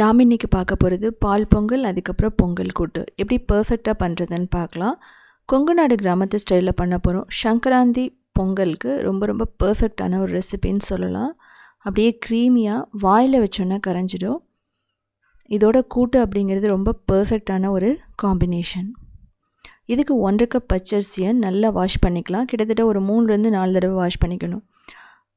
நாம் இன்றைக்கி பார்க்க போகிறது பால் பொங்கல் அதுக்கப்புறம் பொங்கல் கூட்டு. எப்படி பர்ஃபெக்டாக பண்ணுறதுன்னு பார்க்கலாம். கொங்கு நாடு கிராமத்து ஸ்டைலில் பண்ண போகிறோம் சங்கராந்தி பொங்கலுக்கு ரொம்ப ரொம்ப பர்ஃபெக்டான ஒரு ரெசிபின்னு சொல்லலாம். அப்படியே க்ரீமியாக வாயில் வச்சோன்னா கரைஞ்சிடும். இதோட கூட்டு அப்படிங்கிறது ரொம்ப பர்ஃபெக்டான ஒரு காம்பினேஷன் இதுக்கு ஒன்றரை கப் பச்சரிசியை நல்லா வாஷ் பண்ணிக்கலாம். கிட்டத்தட்ட ஒரு மூணுலேருந்து நாலு தடவை வாஷ் பண்ணிக்கணும்.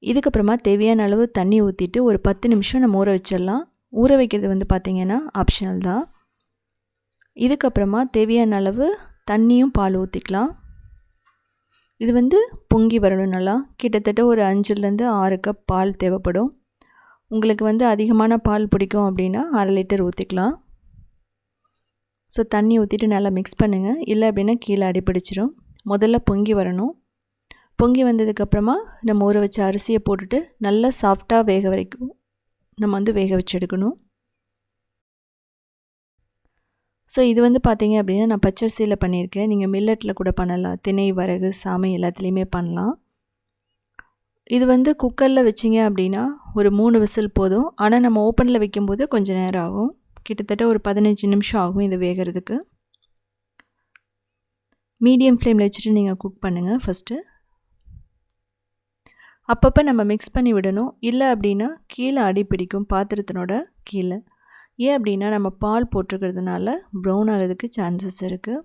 இதுக்கப்புறமா தேவையான அளவு தண்ணி ஊற்றிட்டு ஒரு பத்து நிமிஷம் நம்ம ஊற வச்சிடலாம். ஊற வைக்கிறது வந்து பார்த்திங்கன்னா ஆப்ஷனல் தான். இதுக்கப்புறமா தேவையான அளவு தண்ணியும் பால் ஊற்றிக்கலாம் இது வந்து பொங்கி வரணும் நல்லா. கிட்டத்தட்ட ஒரு அஞ்சுலேருந்து ஆறு கப் பால் தேவைப்படும். உங்களுக்கு வந்து அதிகமான பால் பிடிக்கும் அப்படின்னா அரை லிட்டர் ஊற்றிக்கலாம் ஸோ தண்ணி ஊற்றிட்டு நல்லா மிக்ஸ் பண்ணுங்கள் இல்லை அப்படின்னா கீழே அடிப்பிடிச்சிடும் முதல்ல பொங்கி வரணும். பொங்கி வந்ததுக்கப்புறமா நம்ம ஊற வச்ச அரிசியை போட்டுட்டு நல்லா சாஃப்டாக வேக வரைக்கும் நம்ம வந்து வேக வச்சு எடுக்கணும் ஸோ இது வந்து பார்த்தீங்க அப்படின்னா நான் பச்சரிசியில் பண்ணியிருக்கேன். நீங்கள் மில்லட்டில் கூட பண்ணலாம். திணை வரகு சாமை எல்லாத்துலேயுமே பண்ணலாம். இது வந்து குக்கரில் வச்சிங்க அப்படின்னா ஒரு மூணு விசில் போதும். ஆனால் நம்ம ஓப்பனில் வைக்கும்போது கொஞ்சம் நேரம் ஆகும். கிட்டத்தட்ட ஒரு பதினஞ்சு நிமிஷம் ஆகும் இது வேகிறதுக்கு. மீடியம் ஃப்ளேமில் வச்சுட்டு நீங்கள் குக் பண்ணுங்கள் ஃபஸ்ட்டு அப்பப்போ நம்ம மிக்ஸ் பண்ணி விடணும். இல்லை அப்படின்னா கீழே அடி பிடிக்கும் பாத்திரத்தினோட கீழே. ஏன் அப்படின்னா நம்ம பால் போட்டிருக்கிறதுனால ப்ரௌன் ஆகிறதுக்கு சான்சஸ் இருக்குது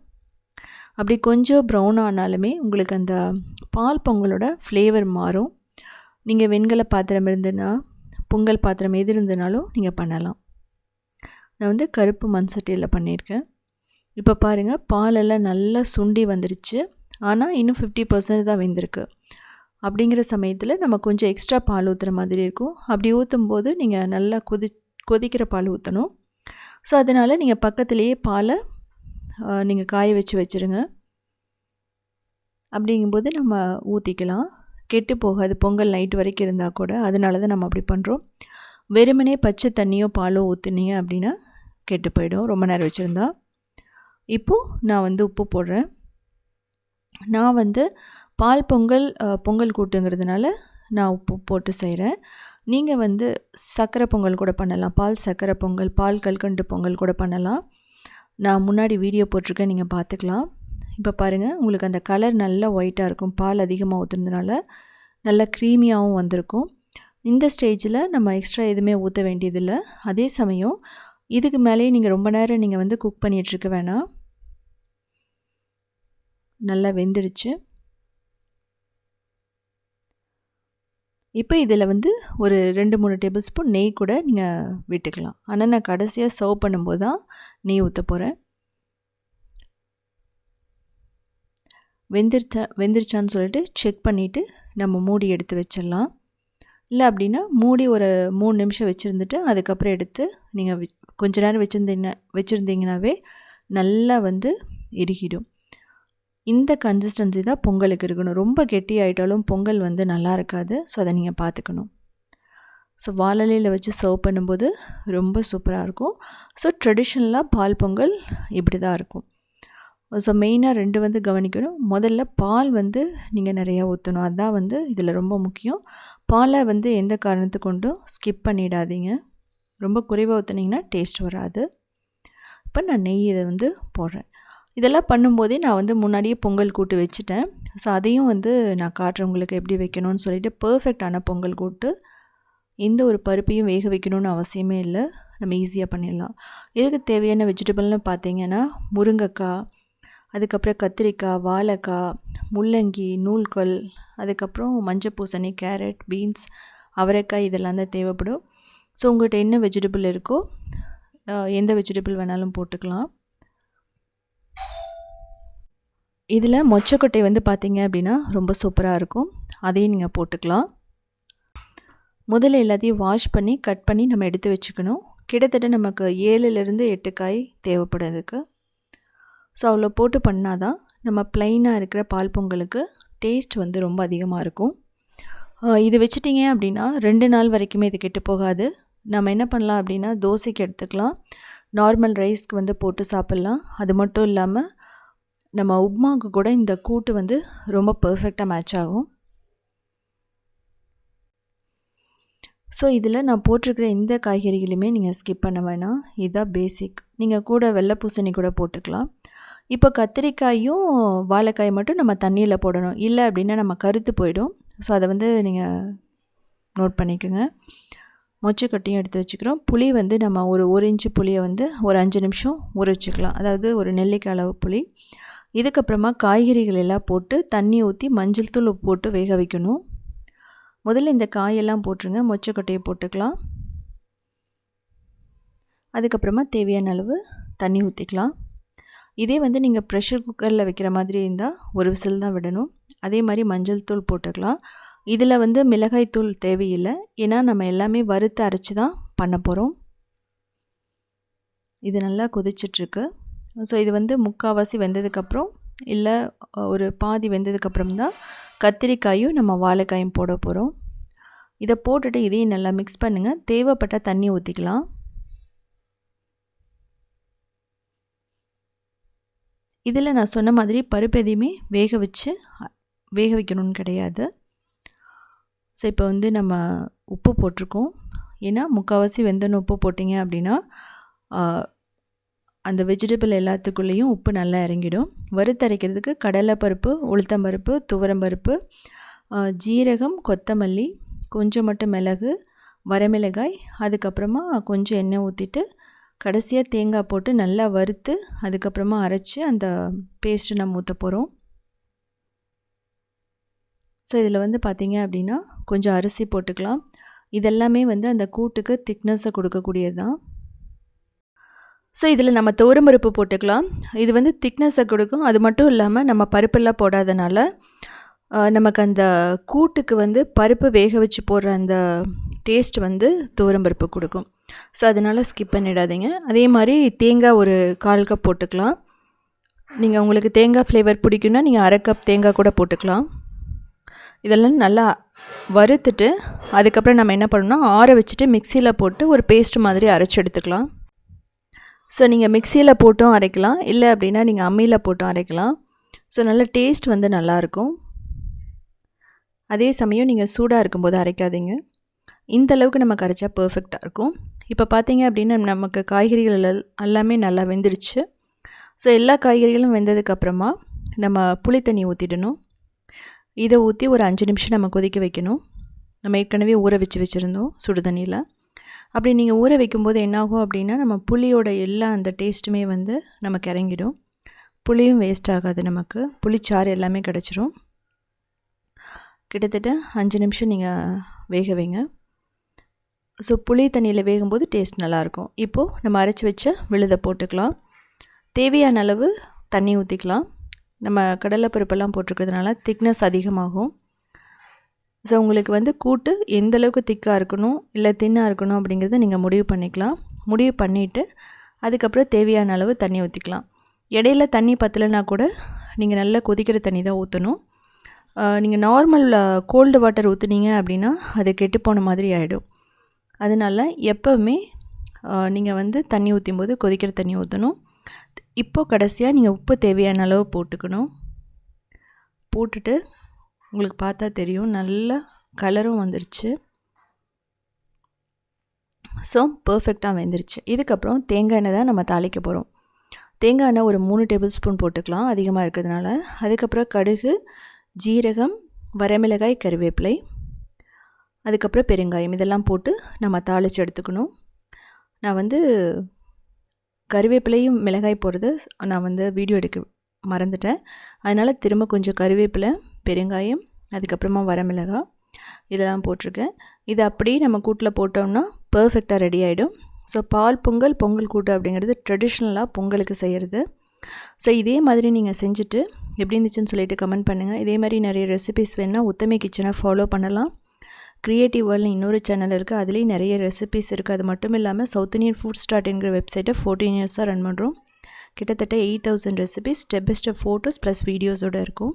அப்படி கொஞ்சம் ப்ரௌன் ஆனாலுமே உங்களுக்கு அந்த பால் பொங்கலோட ஃப்ளேவர் மாறும். நீங்கள் வெண்கல பாத்திரம் இருந்ததுன்னா பொங்கல் பாத்திரம் எது இருந்தனாலும் நீங்கள் பண்ணலாம். நான் வந்து கருப்பு மண் சட்டியில் பண்ணியிருக்கேன். இப்போ பாருங்கள் பாலெல்லாம் நல்லா சுண்டி வந்துருச்சு. ஆனால் இன்னும் ஃபிஃப்டி பர்சன்ட் தான் வெந்திருக்கு. அப்படிங்கிற சமயத்தில் நம்ம கொஞ்சம் எக்ஸ்ட்ரா பால் ஊற்றுற மாதிரி இருக்கும். அப்படி ஊற்றும் போது நீங்கள் நல்லா கொதி கொதிக்கிற பால் ஊற்றணும் ஸோ அதனால் நீங்கள் பக்கத்துலேயே பாலை நீங்கள் காய வச்சு வச்சுருங்க. அப்படிங்கும்போது நம்ம ஊற்றிக்கலாம் கெட்டு போகாது. பொங்கல் நைட் வரைக்கும் இருந்தால் கூட அதனால தான் நம்ம அப்படி பண்ணுறோம் வெறுமனே பச்சை தண்ணியோ பாலோ ஊற்றுனீங்க அப்படின்னா கெட்டு போயிடும். ரொம்ப நேரம் வச்சுருந்தா. இப்போது நான் வந்து உப்பு போடுறேன். நான் வந்து பால் பொங்கல் பொங்கல் கூட்டுங்கிறதுனால நான் உப்பு போட்டு செய்கிறேன் நீங்கள் வந்து சர்க்கரை பொங்கல் கூட பண்ணலாம். பால் சர்க்கரை பொங்கல் பால் கல்கண்டு பொங்கல் கூட பண்ணலாம். நான் முன்னாடி வீடியோ போட்டிருக்கேன் நீங்கள் பார்த்துக்கலாம். இப்போ பாருங்கள் உங்களுக்கு அந்த கலர் நல்லா ஒயிட்டாக இருக்கும். பால் அதிகமாக ஊற்றுறதுனால நல்லா க்ரீமியாகவும் வந்திருக்கும். இந்த ஸ்டேஜில் நம்ம எக்ஸ்ட்ரா எதுவுமே ஊற்ற வேண்டியதில்லை. அதே சமயம் இதுக்கு மேலேயே நீங்கள் ரொம்ப நேரம் நீங்கள் வந்து குக் பண்ணிகிட்ருக்க வேணாம். நல்லா வெந்துடுச்சு. இப்போ இதில் வந்து ஒரு ரெண்டு மூணு டேபிள் ஸ்பூன் நெய் கூட நீங்கள் விட்டுக்கலாம். ஆனால் நான் கடைசியாக சர்வ் பண்ணும்போது தான் நெய் ஊற்ற போகிறேன் வெந்திருச்சா வெந்திருச்சான்னு சொல்லிட்டு செக் பண்ணிவிட்டு நம்ம மூடி எடுத்து வச்சிடலாம். இல்லை அப்படின்னா மூடி ஒரு மூணு நிமிஷம் வச்சுருந்துட்டு அதுக்கப்புறம் எடுத்து நீங்கள் கொஞ்ச நேரம் வச்சுருந்தீங்கன்னா வச்சுருந்தீங்கனாவே நல்லா வந்து இறுகிடும். இந்த கன்சிஸ்டன்சி தான் பொங்கலுக்கு இருக்கணும். ரொம்ப கெட்டி ஆகிட்டாலும் பொங்கல் வந்து நல்லா இருக்காது. ஸோ அதை நீங்கள் பார்த்துக்கணும். ஸோ வாழலையில் வச்சு சர்வ் பண்ணும்போது ரொம்ப சூப்பராக இருக்கும். ஸோ ட்ரெடிஷ்னலாக பால் பொங்கல் இப்படி தான் இருக்கும் ஸோ மெயினாக ரெண்டு வந்து கவனிக்கணும். முதல்ல பால் வந்து நீங்கள் நிறையா ஊற்றணும் அதுதான் வந்து இதில் ரொம்ப முக்கியம். பாலை வந்து எந்த காரணத்து கொண்டும் ஸ்கிப் பண்ணிடாதீங்க. ரொம்ப குறைவாக ஊற்றுனீங்கன்னா டேஸ்ட் வராது. இப்போ நான் நெய் இதை வந்து போடுறேன். இதெல்லாம் பண்ணும்போதே நான் வந்து முன்னாடியே பொங்கல் கூட்டு வச்சுட்டேன். ஸோ அதையும் வந்து நான் காட்டுறேன் உங்களுக்கு எப்படி வைக்கணும்னு சொல்லிட்டு பர்ஃபெக்டான பொங்கல் கூட்டு. எந்த ஒரு பருப்பையும் வேக வைக்கணும்னு அவசியமே இல்லை. நம்ம ஈஸியாக பண்ணிடலாம். இதுக்கு தேவையான வெஜிடபிள்னு பார்த்தீங்கன்னா முருங்கைக்காய் அதுக்கப்புறம் கத்திரிக்காய் வாழைக்காய் முள்ளங்கி நூல்கொல் அதுக்கப்புறம் மஞ்சள் பூசணி கேரட் பீன்ஸ் அவரைக்காய் இதெல்லாம் தான் தேவைப்படும். ஸோ உங்கள்கிட்ட என்ன வெஜிடபிள் இருக்கோ எந்த வெஜிடபிள் வேணாலும் போட்டுக்கலாம். இதில் மொச்சக்கொட்டை வந்து பார்த்திங்க அப்படின்னா ரொம்ப சூப்பராக இருக்கும். அதையும் நீங்கள் போட்டுக்கலாம். முதல்ல எல்லாத்தையும் வாஷ் பண்ணி கட் பண்ணி நம்ம எடுத்து வச்சுக்கணும். கிட்டத்தட்ட நமக்கு ஏழுலேருந்து எட்டு காய் தேவைப்படுறதுக்கு. ஸோ அவ்வளோ போட்டு பண்ணால் தான் நம்ம ப்ளைனாக இருக்கிற பால் பொங்கலுக்கு டேஸ்ட் வந்து ரொம்ப அதிகமாக இருக்கும். இது வச்சுட்டிங்க அப்படின்னா ரெண்டு நாள் வரைக்குமே இது கெட்டு போகாது. நம்ம என்ன பண்ணலாம் அப்படின்னா தோசைக்கு எடுத்துக்கலாம். நார்மல் ரைஸ்க்கு வந்து போட்டு சாப்பிட்லாம். அது மட்டும் இல்லாமல் நம்ம உப்மாவுக்கு கூட இந்த கூட்டு வந்து ரொம்ப பர்ஃபெக்டாக மேட்ச் ஆகும். ஸோ இதில் நான் போட்டிருக்கிற இந்த காய்கறிகளுமே நீங்கள் ஸ்கிப் பண்ண வேணாம். இதுதான் பேசிக் நீங்கள் கூட வெள்ளை பூசணி கூட போட்டுக்கலாம். இப்போ கத்திரிக்காயும் வாழைக்காய் மட்டும் நம்ம தண்ணியில் போடணும். இல்லை அப்படின்னா நம்ம கருத்து போயிடும். ஸோ அதை வந்து நீங்கள் நோட் பண்ணிக்கோங்க. மொச்சக்கட்டையும் எடுத்து வச்சுக்கிறோம். புளி வந்து நம்ம ஒரு ஒரு இன்ச்சு புளியை வந்து ஒரு அஞ்சு நிமிஷம் ஊற வச்சுக்கலாம். அதாவது ஒரு நெல்லிக்காய் அளவு புளி. இதுக்கப்புறமா காய்கறிகள் எல்லாம் போட்டு தண்ணி ஊற்றி மஞ்சள் தூள் போட்டு வேக வைக்கணும். முதல்ல இந்த காயெல்லாம் போட்டுருங்க. மொச்சக்கொட்டையை போட்டுக்கலாம். அதுக்கப்புறமா தேவையான அளவு தண்ணி ஊற்றிக்கலாம் இதே வந்து நீங்கள் ப்ரெஷர் குக்கரில் வைக்கிற மாதிரி இருந்தால் ஒரு விசில் தான் விடணும். அதே மாதிரி மஞ்சள் தூள் போட்டுக்கலாம். இதில் வந்து மிளகாய் தூள் தேவையில்லை. ஏன்னா நம்ம எல்லாமே வறுத்து அரைச்சி தான் பண்ண போகிறோம் இது நல்லா கொதிச்சிட்ருக்கு ஸோ இது வந்து முக்கால்வாசி வெந்ததுக்கப்புறம் இல்லை ஒரு பாதி வெந்ததுக்கப்புறம் தான் கத்திரிக்காயும் நம்ம வாழைக்காயும் போட போகிறோம் இதை போட்டுட்டு இதையும் நல்லா மிக்ஸ் பண்ணுங்கள் தேவைப்பட்ட தண்ணி ஊற்றிக்கலாம் இதில் நான் சொன்ன மாதிரி பருப்பு எதையுமே வேக வச்சு வேக வைக்கணும்னு கிடையாது. ஸோ இப்போ வந்து நம்ம உப்பு போட்டிருக்கோம். ஏன்னா முக்கால்வாசி வெந்தன உப்பு போட்டிங்க அப்படின்னா அந்த வெஜிடபிள் எல்லாத்துக்குள்ளேயும் உப்பு நல்லா இறங்கிடும். வறுத்தரைக்கிறதுக்கு கடலைப்பருப்பு உளுத்தம்பருப்பு துவரம்பருப்பு ஜீரகம் கொத்தமல்லி கொஞ்சம் மட்டும் மிளகு வரமிளகாய் அதுக்கப்புறமா கொஞ்சம் எண்ணெய் ஊற்றிட்டு கடைசியாக தேங்காய் போட்டு நல்லா வறுத்து அதுக்கப்புறமா அரைச்சி அந்த பேஸ்ட்டு நம்ம ஊற்ற போகிறோம் ஸோ இதில் வந்து பார்த்திங்க அப்படின்னா கொஞ்சம் அரிசி போட்டுக்கலாம். இதெல்லாமே வந்து அந்த கூட்டுக்கு திக்னஸை கொடுக்கக்கூடியது தான் ஸோ இதில் நம்ம பருப்பு போட்டுக்கலாம். இது வந்து திக்னஸை கொடுக்கும். அது மட்டும் இல்லாமல் நம்ம பருப்பெல்லாம் போடாதனால நமக்கு அந்த கூட்டுக்கு வந்து பருப்பு வேக வச்சு போடுற அந்த டேஸ்ட் வந்து பருப்பு கொடுக்கும். ஸோ அதனால் ஸ்கிப் பண்ணிடாதீங்க. அதே மாதிரி தேங்காய் ஒரு கால் கப் போட்டுக்கலாம். நீங்கள் உங்களுக்கு தேங்காய் ஃப்ளேவர் பிடிக்குன்னா நீங்கள் அரை கப் தேங்காய் கூட போட்டுக்கலாம். இதெல்லாம் நல்லா வறுத்துட்டு அதுக்கப்புறம் நம்ம என்ன பண்ணணும்னா ஆற வச்சுட்டு மிக்சியில் போட்டு ஒரு பேஸ்ட் மாதிரி அரைச்சி எடுத்துக்கலாம். ஸோ நீங்கள் மிக்சியில் போட்டும் அரைக்கலாம். இல்லை அப்படின்னா நீங்கள் அம்மியில் போட்டும் அரைக்கலாம். ஸோ நல்ல டேஸ்ட் வந்து நல்லாயிருக்கும் அதே சமயம் நீங்கள் சூடாக இருக்கும்போது அரைக்காதீங்க. இந்த அளவுக்கு நம்ம கரைச்சா பர்ஃபெக்டாக இருக்கும். இப்போ பார்த்தீங்க அப்படின்னா நமக்கு காய்கறிகள் எல்லாமே நல்லா வெந்துருச்சு. ஸோ எல்லா காய்கறிகளும் வெந்ததுக்கப்புறமா நம்ம புளி தண்ணி ஊற்றிடணும் இதை ஊற்றி ஒரு அஞ்சு நிமிஷம் நம்ம கொதிக்க வைக்கணும். நம்ம ஏற்கனவே ஊற வச்சு வச்சுருந்தோம் சுடு தண்ணியில். அப்படி நீங்கள் ஊற வைக்கும்போது என்னாகும் அப்படின்னா நம்ம புளியோட எல்லா அந்த டேஸ்ட்டுமே வந்து நமக்கு இறங்கிடும். புளியும் வேஸ்ட் ஆகாது நமக்கு. புளிச்சாறு எல்லாமே கிடச்சிரும். கிட்டத்தட்ட அஞ்சு நிமிஷம் நீங்கள் வேக வைங்க. ஸோ புளி தண்ணியில் வேகும்போது டேஸ்ட் நல்லாயிருக்கும். இப்போது நம்ம அரைச்சி வச்ச விழுதை போட்டுக்கலாம். தேவையான அளவு தண்ணி ஊற்றிக்கலாம் நம்ம கடலைப்பருப்பெல்லாம் போட்டிருக்கிறதுனால திக்னஸ் அதிகமாகும். ஸோ உங்களுக்கு வந்து கூட்டு எந்த அளவுக்கு திக்காக இருக்கணும் இல்லை தின்னாக இருக்கணும் அப்படிங்கிறத நீங்கள் முடிவு பண்ணிக்கலாம். முடிவு பண்ணிவிட்டு அதுக்கப்புறம் தேவையான அளவு தண்ணி ஊற்றிக்கலாம் இடையில தண்ணி பத்தலைன்னா கூட நீங்கள் நல்லா கொதிக்கிற தண்ணி தான் ஊற்றணும் நீங்கள் நார்மல் கோல்டு வாட்டர் ஊற்றுனீங்க அப்படின்னா அது கெட்டு போன மாதிரி ஆகிடும் அதனால் எப்போவுமே நீங்கள் வந்து தண்ணி ஊற்றும் போது கொதிக்கிற தண்ணி ஊற்றணும் இப்போது கடைசியாக நீங்கள் உப்பு தேவையான அளவு போட்டுக்கணும். போட்டுட்டு உங்களுக்கு பார்த்தா தெரியும். நல்ல கலரும் வந்துருச்சு. ஸோ பர்ஃபெக்டாக வெந்துருச்சு. இதுக்கப்புறம் தேங்காய் எண்ணெய் தான் நம்ம தாளிக்க போகிறோம் தேங்காய் எண்ணெய் ஒரு மூணு டேபிள் ஸ்பூன் போட்டுக்கலாம் அதிகமாக இருக்கிறதுனால. அதுக்கப்புறம் கடுகு ஜீரகம் வரமிளகாய் கருவேப்பிலை அதுக்கப்புறம் பெருங்காயம். இதெல்லாம் போட்டு நம்ம தாளித்து எடுத்துக்கணும். நான் வந்து கருவேப்பிலையும் மிளகாய் போடுறது நான் வந்து வீடியோ எடுக்க மறந்துட்டேன். அதனால் திரும்ப கொஞ்சம் கருவேப்பிலை பெருங்காயம் அதுக்கப்புறமா வரமிளகாய் இதெல்லாம் போட்டிருக்கேன். இது அப்படியே நம்ம கூட்டில் போட்டோம்னா பர்ஃபெக்டாக ரெடி ஆகிடும் ஸோ பால் பொங்கல் பொங்கல் கூட்டு அப்படிங்கிறது ட்ரெடிஷ்னலாக பொங்கலுக்கு செய்கிறது ஸோ இதே மாதிரி நீங்கள் செஞ்சுட்டு எப்படி இருந்துச்சுன்னு சொல்லிட்டு கமெண்ட் பண்ணுங்கள் இதே மாதிரி நிறைய ரெசிபிஸ் வேணால் உத்தமை கிச்சனை ஃபாலோ பண்ணலாம். க்ரியேட்டிவ் வேர்ல்டு இன்னொரு சேனல் இருக்குது அதுலேயும் நிறைய ரெசிபிஸ் இருக்குது அது மட்டும் இல்லாமல் சவுத் இந்தியன் ஃபுட் ஸ்டார்ட் என்கிற வெப்சைட்டை ஃபோர்டீன் இயர்ஸாக ரன் பண்ணுறோம் கிட்டத்தட்ட eight thousand recipes step by step photos plus வீடியோஸோடு இருக்கும்.